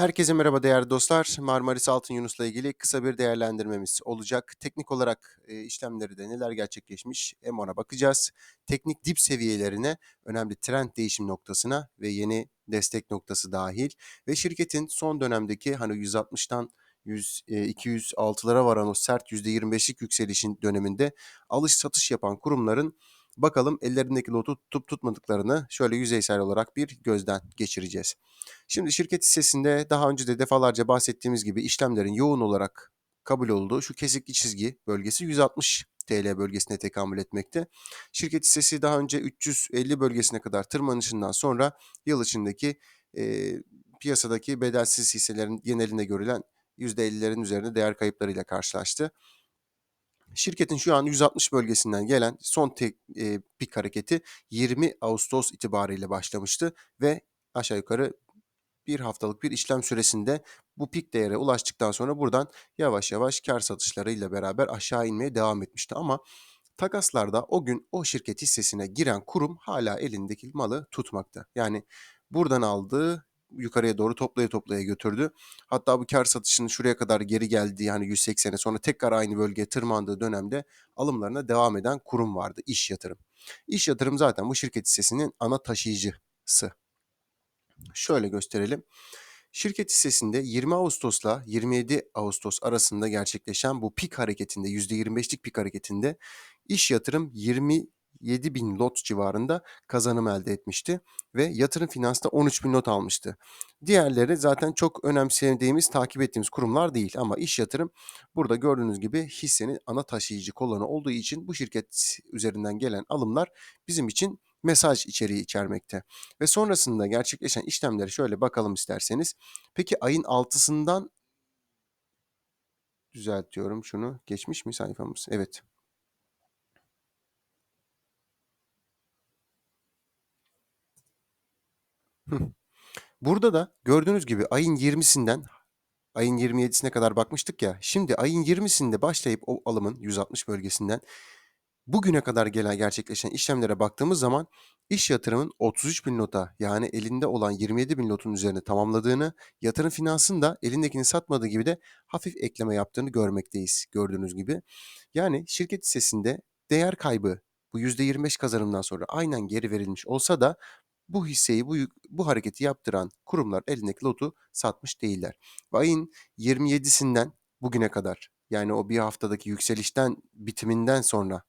Herkese merhaba değerli dostlar. Marmaris Altın Yunus'la ilgili kısa bir değerlendirmemiz olacak. Teknik olarak e, işlemleri de neler gerçekleşmiş hem ona bakacağız. Teknik dip seviyelerine, önemli trend değişim noktasına ve yeni destek noktası dahil ve şirketin son dönemdeki hani 160'tan 100, e, 206'lara varan o sert %25'lik yükselişin döneminde alış satış yapan kurumların bakalım ellerindeki lotu tutup tutmadıklarını şöyle yüzeysel olarak bir gözden geçireceğiz. Şimdi şirket hissesinde daha önce de defalarca bahsettiğimiz gibi işlemlerin yoğun olarak kabul olduğu şu kesikli çizgi bölgesi 160 TL bölgesine tekamül etmekte. Şirket hissesi daha önce 350 bölgesine kadar tırmanışından sonra yıl içindeki e, piyasadaki bedelsiz hisselerin genelinde görülen %50'lerin üzerinde değer kayıplarıyla karşılaştı. Şirketin şu an 160 bölgesinden gelen son tek, e, pik hareketi 20 Ağustos itibariyle başlamıştı ve aşağı yukarı bir haftalık bir işlem süresinde bu pik değere ulaştıktan sonra buradan yavaş yavaş kar satışlarıyla beraber aşağı inmeye devam etmişti. Ama takaslarda o gün o şirket hissesine giren kurum hala elindeki malı tutmakta. Yani buradan aldığı yukarıya doğru toplaya toplaya götürdü. Hatta bu kar satışının şuraya kadar geri geldiği hani 180'e sonra tekrar aynı bölgeye tırmandığı dönemde alımlarına devam eden kurum vardı. İş yatırım. İş yatırım zaten bu şirket hissesinin ana taşıyıcısı. Şöyle gösterelim. Şirket hissesinde 20 Ağustos'la 27 Ağustos arasında gerçekleşen bu pik hareketinde %25'lik pik hareketinde iş yatırım 27 bin lot civarında kazanım elde etmişti ve yatırım finansta 13 bin lot almıştı. Diğerleri zaten çok önemsediğimiz, takip ettiğimiz kurumlar değil ama iş yatırım burada gördüğünüz gibi hissenin ana taşıyıcı kolonu olduğu için bu şirket üzerinden gelen alımlar bizim için mesaj içeriği içermekte. Ve sonrasında gerçekleşen işlemleri şöyle bakalım isterseniz. Peki ayın 6'sından düzeltiyorum şunu. Geçmiş mi sayfamız? Evet. Burada da gördüğünüz gibi ayın 20'sinden ayın 27'sine kadar bakmıştık ya. Şimdi ayın 20'sinde başlayıp o alımın 160 bölgesinden bugüne kadar gelen gerçekleşen işlemlere baktığımız zaman iş yatırımın 33 bin lota yani elinde olan 27 bin lotun üzerine tamamladığını, yatırım finansın da elindekini satmadığı gibi de hafif ekleme yaptığını görmekteyiz gördüğünüz gibi. Yani şirket hissesinde değer kaybı bu %25 kazanımdan sonra aynen geri verilmiş olsa da bu hisseyi, bu, bu hareketi yaptıran kurumlar elindeki lotu satmış değiller. Ve ayın 27'sinden bugüne kadar yani o bir haftadaki yükselişten bitiminden sonra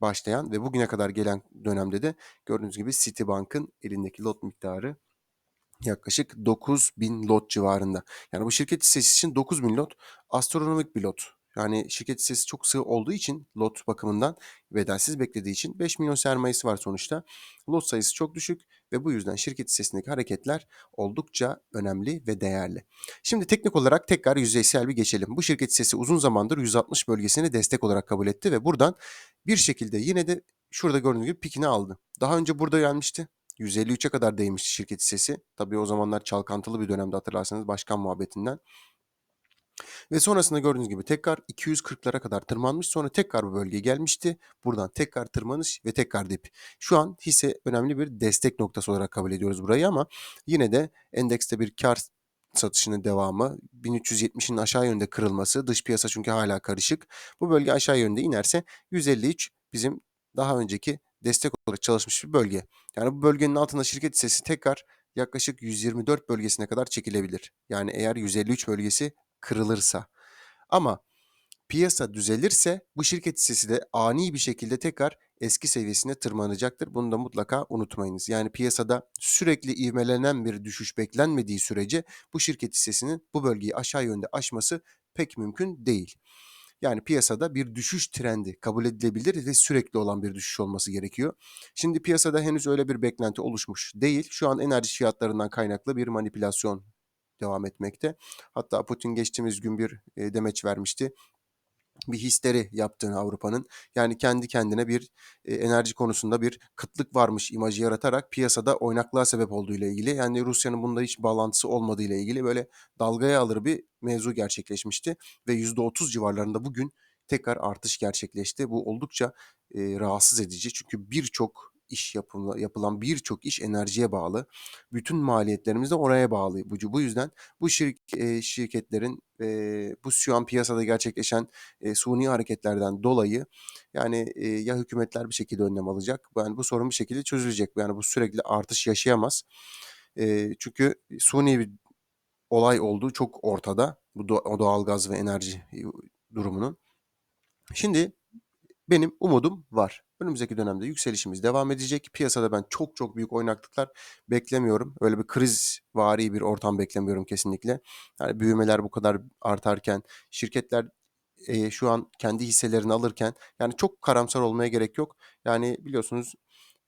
başlayan ve bugüne kadar gelen dönemde de gördüğünüz gibi Citibank'ın elindeki lot miktarı yaklaşık 9000 lot civarında. Yani bu şirket hissesi için 9000 lot astronomik bir lot. Yani şirket hissesi çok sığ olduğu için lot bakımından bedelsiz beklediği için 5 milyon sermayesi var sonuçta. Lot sayısı çok düşük ve bu yüzden şirket hissesindeki hareketler oldukça önemli ve değerli. Şimdi teknik olarak tekrar yüzeysel bir geçelim. Bu şirket hissesi uzun zamandır 160 bölgesini destek olarak kabul etti ve buradan bir şekilde yine de şurada gördüğünüz gibi pikini aldı. Daha önce burada gelmişti. 153'e kadar değmişti şirket hissesi. Tabii o zamanlar çalkantılı bir dönemde hatırlarsanız başkan muhabbetinden. Ve sonrasında gördüğünüz gibi tekrar 240'lara kadar tırmanmış. Sonra tekrar bu bölgeye gelmişti. Buradan tekrar tırmanış ve tekrar dip. Şu an hisse önemli bir destek noktası olarak kabul ediyoruz burayı ama yine de endekste bir kar satışının devamı, 1370'in aşağı yönde kırılması, dış piyasa çünkü hala karışık. Bu bölge aşağı yönde inerse 153 bizim daha önceki destek olarak çalışmış bir bölge. Yani bu bölgenin altında şirket hissesi tekrar yaklaşık 124 bölgesine kadar çekilebilir. Yani eğer 153 bölgesi kırılırsa. Ama piyasa düzelirse bu şirket hissesi de ani bir şekilde tekrar eski seviyesine tırmanacaktır. Bunu da mutlaka unutmayınız. Yani piyasada sürekli ivmelenen bir düşüş beklenmediği sürece bu şirket hissesinin bu bölgeyi aşağı yönde aşması pek mümkün değil. Yani piyasada bir düşüş trendi kabul edilebilir ve sürekli olan bir düşüş olması gerekiyor. Şimdi piyasada henüz öyle bir beklenti oluşmuş değil. Şu an enerji fiyatlarından kaynaklı bir manipülasyon devam etmekte. Hatta Putin geçtiğimiz gün bir e, demeç vermişti bir histeri yaptığını Avrupa'nın yani kendi kendine bir e, enerji konusunda bir kıtlık varmış imajı yaratarak piyasada oynaklığa sebep olduğu ile ilgili yani Rusya'nın bunda hiç bağlantısı olmadığı ile ilgili böyle dalgaya alır bir mevzu gerçekleşmişti ve %30 civarlarında bugün tekrar artış gerçekleşti. Bu oldukça e, rahatsız edici çünkü birçok iş yapıla yapılan birçok iş enerjiye bağlı. Bütün maliyetlerimiz de oraya bağlı. Bu bu yüzden bu şirk eee, şirketlerin, eee, bu şu an piyasada gerçekleşen, eee, suni hareketlerden dolayı yani, eee, ya hükümetler bir şekilde önlem alacak, yani bu sorun bir şekilde çözülecek. Yani bu sürekli artış yaşayamaz. Eee, çünkü suni bir olay olduğu çok ortada. Bu doğalgaz ve enerji, yu durumunun. Şimdi benim umudum var. Önümüzdeki dönemde yükselişimiz devam edecek. Piyasada ben çok çok büyük oynaklıklar beklemiyorum. Öyle bir krizvari bir ortam beklemiyorum kesinlikle. Yani büyümeler bu kadar artarken, şirketler, eee, şu an kendi hisselerini alırken yani çok karamsar olmaya gerek yok. Yani biliyorsunuz,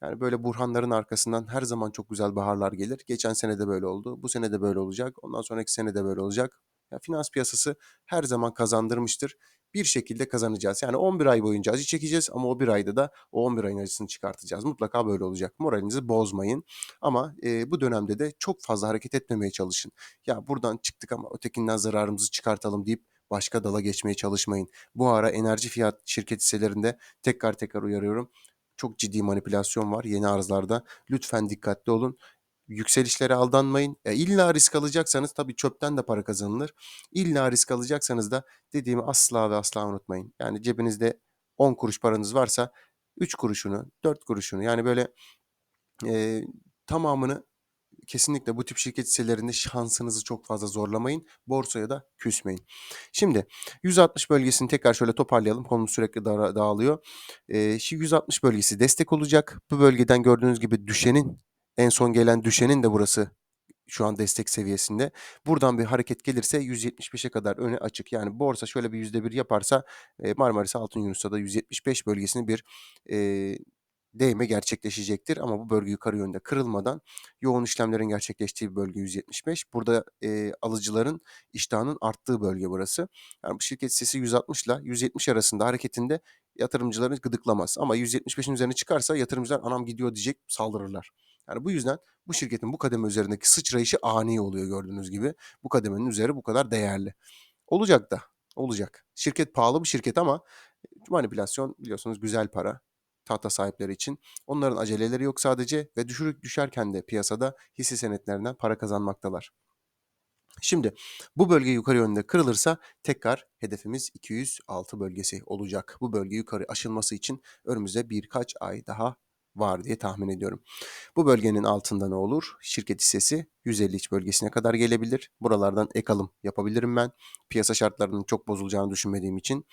yani böyle buhranların arkasından her zaman çok güzel baharlar gelir. Geçen sene de böyle oldu. Bu sene de böyle olacak. Ondan sonraki sene de böyle olacak. Ya, finans piyasası her zaman kazandırmıştır. Bir şekilde kazanacağız. Yani 11 ay boyunca acı çekeceğiz ama o 1 ayda da o 11 ayın acısını çıkartacağız. Mutlaka böyle olacak. Moralinizi bozmayın ama, eee, bu dönemde de çok fazla hareket etmemeye çalışın. Ya, buradan çıktık ama ötekinden zararımızı çıkartalım deyip başka dala geçmeye çalışmayın. Bu ara enerji fiyat şirket hisselerinde tekrar tekrar uyarıyorum. Çok ciddi manipülasyon var yeni arzlarda. Lütfen dikkatli olun. Yükselişlere aldanmayın. E, illa risk alacaksanız tabii çöpten de para kazanılır. İlla risk alacaksanız da dediğimi asla ve asla unutmayın. Yani cebinizde 10 kuruş paranız varsa 3 kuruşunu, 4 kuruşunu yani böyle, eee, tamamını kesinlikle bu tip şirket hisselerinde şansınızı çok fazla zorlamayın. Borsaya da küsmeyin. Şimdi 160 bölgesini tekrar şöyle toparlayalım. Konumuz sürekli dağılıyor. Eee, şu 160 bölgesi destek olacak. Bu bölgeden gördüğünüz gibi düşenin, en son gelen düşenin de burası şu an destek seviyesinde. Buradan bir hareket gelirse 175'e kadar önü açık. Yani borsa şöyle bir %1 yaparsa, Marmaris Altın Yunus'ta da 175 bölgesini bir, eee, değme gerçekleşecektir ama bu bölge yukarı yönde kırılmadan yoğun işlemlerin gerçekleştiği bir bölge 175. Burada, eee, alıcıların iştahının arttığı bölge burası. Yani bu şirket hissesi 160'la 170 arasında hareketinde yatırımcıları gıdıklamaz ama 175'in üzerine çıkarsa yatırımcılar "Anam gidiyor." diyecek, saldırırlar. Yani bu yüzden bu şirketin bu kademe üzerindeki sıçrayışı ani oluyor gördüğünüz gibi. Bu kademenin üzeri bu kadar değerli. Olacak da, olacak. Şirket pahalı bir şirket ama manipülasyon biliyorsunuz güzel para tahta sahipleri için. Onların aceleleri yok sadece ve düşürük düşerken de piyasada hisse senetlerinden para kazanmaktalar. Şimdi bu bölge yukarı yönde kırılırsa tekrar hedefimiz 206 bölgesi olacak. Bu bölge yukarı aşılması için önümüzde birkaç ay daha var diye tahmin ediyorum. Bu bölgenin altında ne olur? Şirket hissesi 153 bölgesine kadar gelebilir. Buralardan ek alım yapabilirim ben. Piyasa şartlarının çok bozulacağını düşünmediğim için.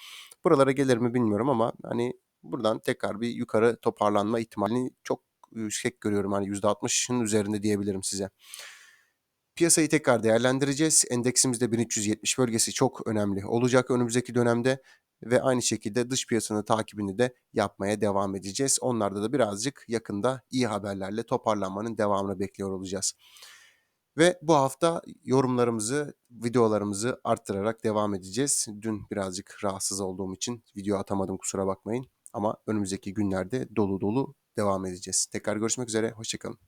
Buralara gelir mi bilmiyorum ama hani buradan tekrar bir yukarı toparlanma ihtimalini çok yüksek görüyorum. Hani %60'ın üzerinde diyebilirim size. Piyasayı tekrar değerlendireceğiz. Endeksimizde 1370 bölgesi çok önemli olacak önümüzdeki dönemde ve aynı şekilde dış piyasanın takibini de yapmaya devam edeceğiz. Onlarda da birazcık yakında iyi haberlerle toparlanmanın devamını bekliyor olacağız. Ve bu hafta yorumlarımızı, videolarımızı arttırarak devam edeceğiz. Dün birazcık rahatsız olduğum için video atamadım kusura bakmayın ama önümüzdeki günlerde dolu dolu devam edeceğiz. Tekrar görüşmek üzere, hoşça kalın.